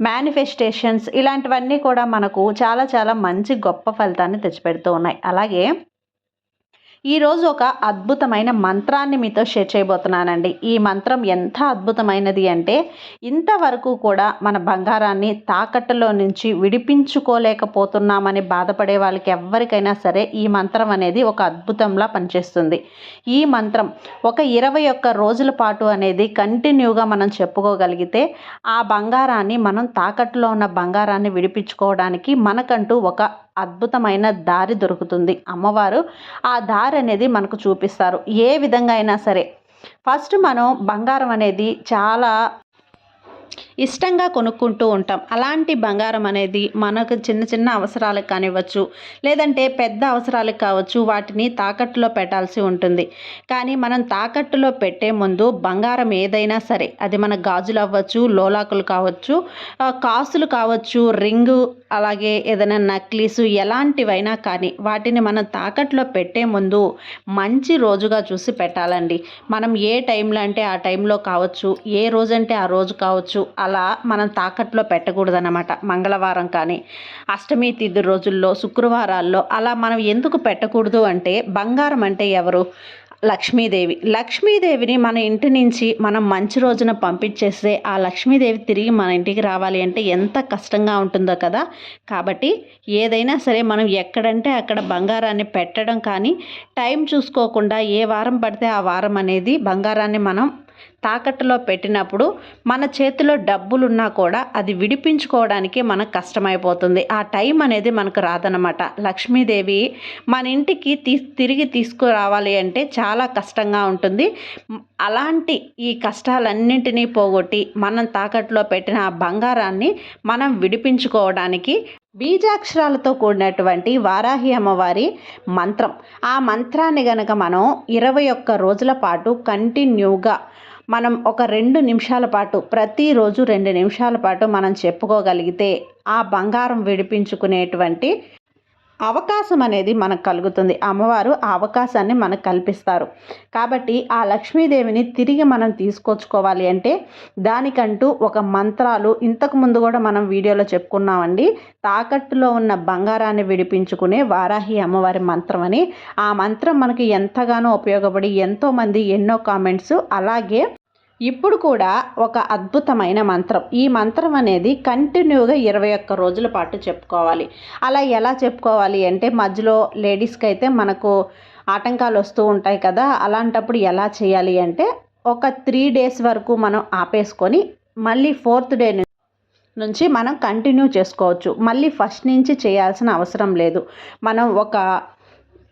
Manifestations ఇలాంటివన్నీ కూడా మనకు చాలా చాలా మంచి గొప్ప ఫలితాన్ని తెచ్చిపెడుతూ ఉన్నాయి. అలాగే ఈరోజు ఒక అద్భుతమైన మంత్రాన్ని మీతో షేర్ చేయబోతున్నానండి. ఈ మంత్రం ఎంత అద్భుతమైనది అంటే ఇంతవరకు కూడా మన బంగారాన్ని తాకట్టులో నుంచి విడిపించుకోలేకపోతున్నామని బాధపడే వాళ్ళకి ఎవరికైనా సరే ఈ మంత్రం అనేది ఒక అద్భుతంలా పనిచేస్తుంది. ఈ మంత్రం ఒక ఇరవై ఒక్క రోజుల పాటు అనేది కంటిన్యూగా మనం చెప్పుకోగలిగితే ఆ బంగారాన్ని మనం తాకట్టులో ఉన్న బంగారాన్ని విడిపించుకోవడానికి మనకంటూ ఒక అద్భుతమైన దారి దొరుకుతుంది. అమ్మవారు ఆ దారి అనేది మనకు చూపిస్తారు. ఏ విధంగా అయినా సరే. ఫస్ట్ మనం బంగారం అనేది చాలా ఇష్టంగా కొనుక్కుంటూ ఉంటాం. అలాంటి బంగారం అనేది మనకు చిన్న చిన్న అవసరాలకు కానివ్వచ్చు లేదంటే పెద్ద అవసరాలకు కావచ్చు వాటిని తాకట్టులో పెట్టాల్సి ఉంటుంది. కానీ మనం తాకట్టులో పెట్టే ముందు బంగారం ఏదైనా సరే అది మన గాజులు అవ్వచ్చు లోలాకులు కావచ్చు కాసులు కావచ్చు రింగు అలాగే ఏదైనా నక్లీసు ఎలాంటివైనా కానీ వాటిని మనం తాకట్లో పెట్టే ముందు మంచి రోజుగా చూసి పెట్టాలండి. మనం ఏ టైంలో అంటే ఆ టైంలో కావచ్చు ఏ రోజు అంటే ఆ రోజు కావచ్చు అలా మనం తాకట్లో పెట్టకూడదన్నమాట. మంగళవారం కానీ అష్టమి తిథి రోజుల్లో శుక్రవారాల్లో అలా మనం ఎందుకు పెట్టకూడదు అంటే బంగారం అంటే ఎవరు? లక్ష్మీదేవి. లక్ష్మీదేవిని మన ఇంటి నుంచి మనం మంచి రోజున పంపించేస్తే ఆ లక్ష్మీదేవి తిరిగి మన ఇంటికి రావాలి అంటే ఎంత కష్టంగా ఉంటుందో కదా. కాబట్టి ఏదైనా సరే మనం ఎక్కడంటే అక్కడ బంగారాన్ని పెట్టడం కానీ టైం చూసుకోకుండా ఏ వారం పడితే ఆ వారం అనేది బంగారాన్ని మనం తాకట్టులో పెట్టినప్పుడు మన చేతిలో డబ్బులున్నా కూడా అది విడిపించుకోవడానికి మనకు కష్టమైపోతుంది. ఆ టైం అనేది మనకు రాదనమాట లక్ష్మీదేవి మన ఇంటికి తీ తిరిగి తీసుకురావాలి అంటే చాలా కష్టంగా ఉంటుంది. అలాంటి ఈ కష్టాలన్నింటినీ పోగొట్టి మనం తాకట్టులో పెట్టిన ఆ బంగారాన్ని మనం విడిపించుకోవడానికి బీజాక్షరాలతో కూడినటువంటి వారాహి అమ్మవారి మంత్రం. ఆ మంత్రాన్ని గనక మనం ఇరవై ఒక్క రోజుల పాటు కంటిన్యూగా మనం ఒక రెండు నిమిషాల పాటు ప్రతిరోజు రెండు నిమిషాల పాటు మనం చెప్పుకోగలిగితే ఆ బంగారం విడిపించుకునేటువంటి అవకాశం అనేది మనకు కలుగుతుంది. అమ్మవారు ఆ అవకాశాన్ని మనకు కల్పిస్తారు. కాబట్టి ఆ లక్ష్మీదేవిని తిరిగి మనం తీసుకొచ్చుకోవాలి అంటే దానికంటూ ఒక మంత్రాలు ఇంతకు ముందు కూడా మనం వీడియోలో చెప్పుకున్నామండి. తాకట్టులో ఉన్న బంగారాన్ని విడిపించుకునే వారాహి అమ్మవారి మంత్రం అని. ఆ మంత్రం మనకి ఎంతగానో ఉపయోగపడి ఎంతోమంది ఎన్నో కామెంట్స్ అలాగే ఇప్పుడు కూడా ఒక అద్భుతమైన మంత్రం. ఈ మంత్రం అనేది కంటిన్యూగా ఇరవై ఒక్క రోజుల పాటు చెప్పుకోవాలి. అలా ఎలా చెప్పుకోవాలి అంటే మధ్యలో లేడీస్కి అయితే మనకు ఆటంకాలు వస్తూ ఉంటాయి కదా అలాంటప్పుడు ఎలా చేయాలి అంటే ఒక త్రీ డేస్ వరకు మనం ఆపేసుకొని మళ్ళీ ఫోర్త్ డే నుంచి మనం కంటిన్యూ చేసుకోవచ్చు. మళ్ళీ ఫస్ట్ నుంచి చేయాల్సిన అవసరం లేదు. మనం ఒక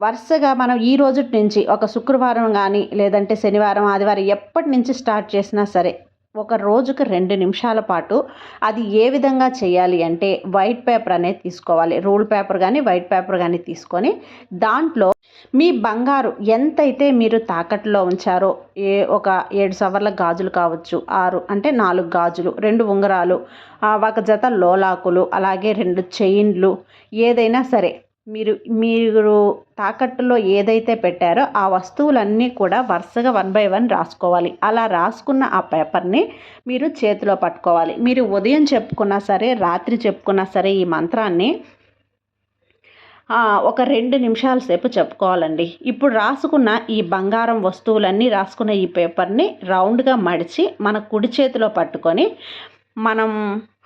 వరుసగా మనం ఈ రోజు నుంచి ఒక శుక్రవారం కానీ లేదంటే శనివారం ఆదివారం ఎప్పటి నుంచి స్టార్ట్ చేసినా సరే ఒక రోజుకు రెండు నిమిషాల పాటు అది ఏ విధంగా చేయాలి అంటే వైట్ పేపర్ అనేది తీసుకోవాలి. రూల్ పేపర్ కానీ వైట్ పేపర్ కానీ తీసుకొని దాంట్లో మీ బంగారు ఎంతైతే మీరు తాకట్లో ఉంచారో ఏ ఒక ఏడు సవర్ల గాజులు కావచ్చు ఆరు అంటే నాలుగు గాజులు రెండు ఉంగరాలు ఒక జత లోలాకులు అలాగే రెండు చైన్లు ఏదైనా సరే మీరు మీరు తాకట్టులో ఏదైతే పెట్టారో ఆ వస్తువులన్నీ కూడా వరుసగా వన్ బై వన్ రాసుకోవాలి. అలా రాసుకున్న ఆ పేపర్ని మీరు చేతిలో పట్టుకోవాలి. మీరు ఉదయం చెప్పుకున్నా సరే రాత్రి చెప్పుకున్నా సరే ఈ మంత్రాన్ని ఒక రెండు నిమిషాల సేపు చెప్పుకోవాలండి. ఇప్పుడు రాసుకున్న ఈ బంగారం వస్తువులన్నీ రాసుకున్న ఈ పేపర్ని రౌండ్గా మడిచి మన కుడి చేతిలో పట్టుకొని మనం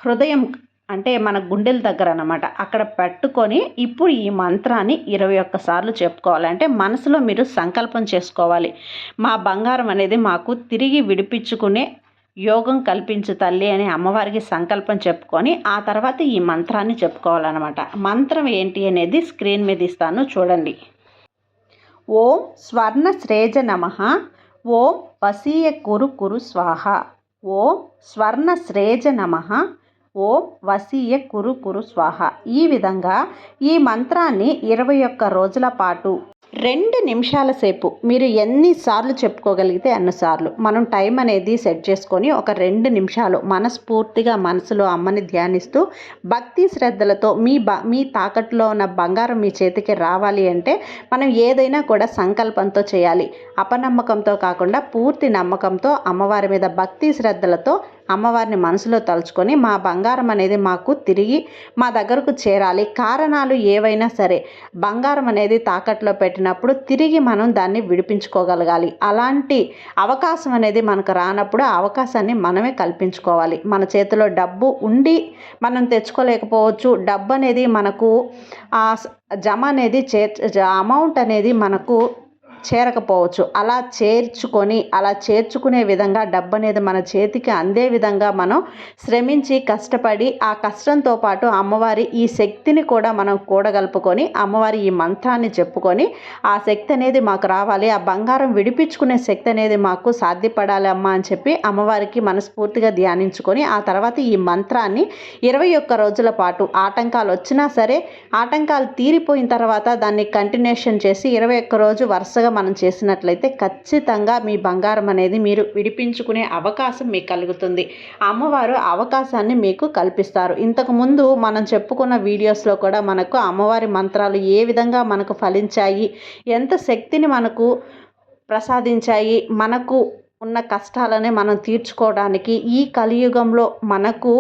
హృదయం అంటే మన గుండెల దగ్గర అనమాట అక్కడ పెట్టుకొని ఇప్పుడు ఈ మంత్రాన్ని ఇరవై ఒక్కసార్లు చెప్పుకోవాలి. అంటే మనసులో మీరు సంకల్పం చేసుకోవాలి. మా బంగారం అనేది మాకు తిరిగి విడిపించుకునే యోగం కల్పించు తల్లి అని అమ్మవారికి సంకల్పం చెప్పుకొని ఆ తర్వాత ఈ మంత్రాన్ని చెప్పుకోవాలన్నమాట. మంత్రం ఏంటి అనేది స్క్రీన్ మీద ఇస్తాను. చూడండి. ఓం స్వర్ణ శ్రేజ నమ. ఓం వసీయ కురు కురు స్వాహ. ఓం స్వర్ణ శ్రేజ నమ. ఓం వసీయ కురు కురు స్వాహ. ఈ విధంగా ఈ మంత్రాన్ని ఇరవై ఒక్క రోజుల పాటు రెండు నిమిషాల సేపు మీరు ఎన్నిసార్లు చెప్పుకోగలిగితే అన్నిసార్లు. మనం టైం అనేది సెట్ చేసుకొని ఒక రెండు నిమిషాలు మనస్ఫూర్తిగా మనసులో అమ్మని ధ్యానిస్తూ భక్తి శ్రద్ధలతో మీ బ మీ తాకట్టులో ఉన్న బంగారం మీ చేతికి రావాలి అంటే మనం ఏదైనా కూడా సంకల్పంతో చేయాలి. అపనమ్మకంతో కాకుండా పూర్తి నమ్మకంతో అమ్మవారి మీద భక్తి శ్రద్ధలతో అమ్మవారిని మనసులో తలుచుకొని మా బంగారం అనేది మాకు తిరిగి మా దగ్గరకు చేరాలి. కారణాలు ఏవైనా సరే బంగారం అనేది తాకట్లో పెట్టినప్పుడు తిరిగి మనం దాన్ని విడిపించుకోగలగాలి. అలాంటి అవకాశం అనేది మనకు రానప్పుడు ఆ అవకాశాన్ని మనమే కల్పించుకోవాలి. మన చేతిలో డబ్బు ఉండి మనం తెచ్చుకోలేకపోవచ్చు. డబ్బు అనేది మనకు జమ అనేది చే అమౌంట్ అనేది మనకు చేరకపోవచ్చు. అలా చేర్చుకొని అలా చేర్చుకునే విధంగా డబ్బు అనేది మన చేతికి అందే విధంగా మనం శ్రమించి కష్టపడి ఆ కష్టంతో పాటు అమ్మవారి ఈ శక్తిని కూడా మనం కూడగలుపుకొని అమ్మవారి ఈ మంత్రాన్ని చెప్పుకొని ఆ శక్తి అనేది మాకు రావాలి ఆ బంగారం విడిపించుకునే శక్తి అనేది మాకు సాధ్యపడాలి అమ్మ అని చెప్పి అమ్మవారికి మనస్ఫూర్తిగా ధ్యానించుకొని ఆ తర్వాత ఈ మంత్రాన్ని ఇరవై ఒక్క రోజుల పాటు ఆటంకాలు వచ్చినా సరే ఆటంకాలు తీరిపోయిన తర్వాత దాన్ని కంటిన్యూషన్ చేసి ఇరవై ఒక్క రోజు వరుసగా మనం చేసినట్లయితే ఖచ్చితంగా మీ బంగారం అనేది మీరు విడిపించుకునే అవకాశం మీకు కలుగుతుంది. అమ్మవారు అవకాశాన్ని మీకు కల్పిస్తారు. ఇంతకుముందు మనం చెప్పుకున్న వీడియోస్లో కూడా మనకు అమ్మవారి మంత్రాలు ఏ విధంగా మనకు ఫలించాయి ఎంత శక్తిని మనకు ప్రసాదించాయి మనకు ఉన్న కష్టాలని మనం తీర్చుకోవడానికి ఈ కలియుగంలో మనకు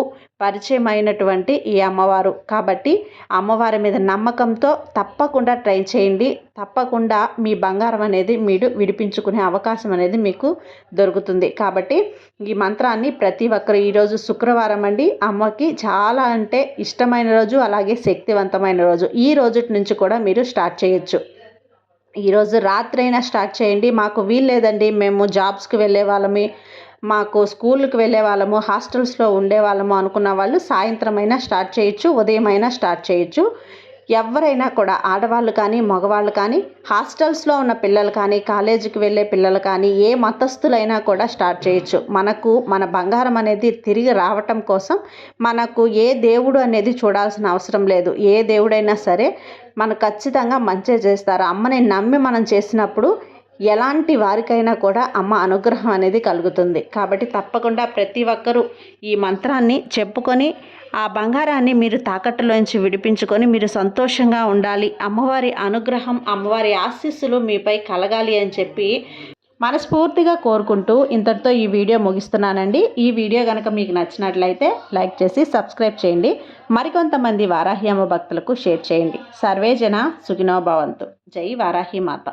పరిచయమైనటువంటి ఈ అమ్మవారు. కాబట్టి అమ్మవారి మీద నమ్మకంతో తప్పకుండా ట్రై చేయండి. తప్పకుండా మీ బంగారం అనేది మీరు విడిపించుకునే అవకాశం అనేది మీకు దొరుకుతుంది. కాబట్టి ఈ మంత్రాన్ని ప్రతి ఒక్కరు ఈరోజు శుక్రవారం అండి. అమ్మకి చాలా అంటే ఇష్టమైన రోజు అలాగే శక్తివంతమైన రోజు. ఈ రోజు నుంచి కూడా మీరు స్టార్ట్ చేయొచ్చు. ఈరోజు రాత్రైనా స్టార్ట్ చేయండి. మాకు వీల్లేదండి మేము జాబ్స్కి వెళ్ళే వాళ్ళమే. మాకు స్కూల్కి వెళ్ళే వాళ్ళము హాస్టల్స్లో ఉండే వాళ్ళము అనుకున్న వాళ్ళు సాయంత్రం అయినా స్టార్ట్ చేయొచ్చు ఉదయం అయినా స్టార్ట్ చేయొచ్చు. ఎవరైనా కూడా ఆడవాళ్ళు కానీ మగవాళ్ళు కానీ హాస్టల్స్లో ఉన్న పిల్లలు కానీ కాలేజీకి వెళ్ళే పిల్లలు కానీ ఏ మతస్థులైనా కూడా స్టార్ట్ చేయొచ్చు. మనకు మన బంగారం అనేది తిరిగి రావటం కోసం మనకు ఏ దేవుడు అనేది చూడాల్సిన అవసరం లేదు. ఏ దేవుడైనా సరే మనకు ఖచ్చితంగా మంచి చేస్తారు. అమ్మని నమ్మి మనం చేసినప్పుడు ఎలాంటి వారికైనా కూడా అమ్మ అనుగ్రహం అనేది కలుగుతుంది. కాబట్టి తప్పకుండా ప్రతి ఒక్కరూ ఈ మంత్రాన్ని చెప్పుకొని ఆ బంగారాన్ని మీరు తాకట్టులోంచి విడిపించుకొని మీరు సంతోషంగా ఉండాలి. అమ్మవారి అనుగ్రహం అమ్మవారి ఆశీస్సులు మీపై కలగాలి అని చెప్పి మనస్ఫూర్తిగా కోరుకుంటూ ఇంతటితో ఈ వీడియో ముగిస్తున్నానండి. ఈ వీడియో కనుక మీకు నచ్చినట్లయితే లైక్ చేసి సబ్స్క్రైబ్ చేయండి. మరికొంతమంది వారాహి అమ్మ భక్తులకు షేర్ చేయండి. సర్వేజన సుఖినోభవంతు జై వారాహి మాత.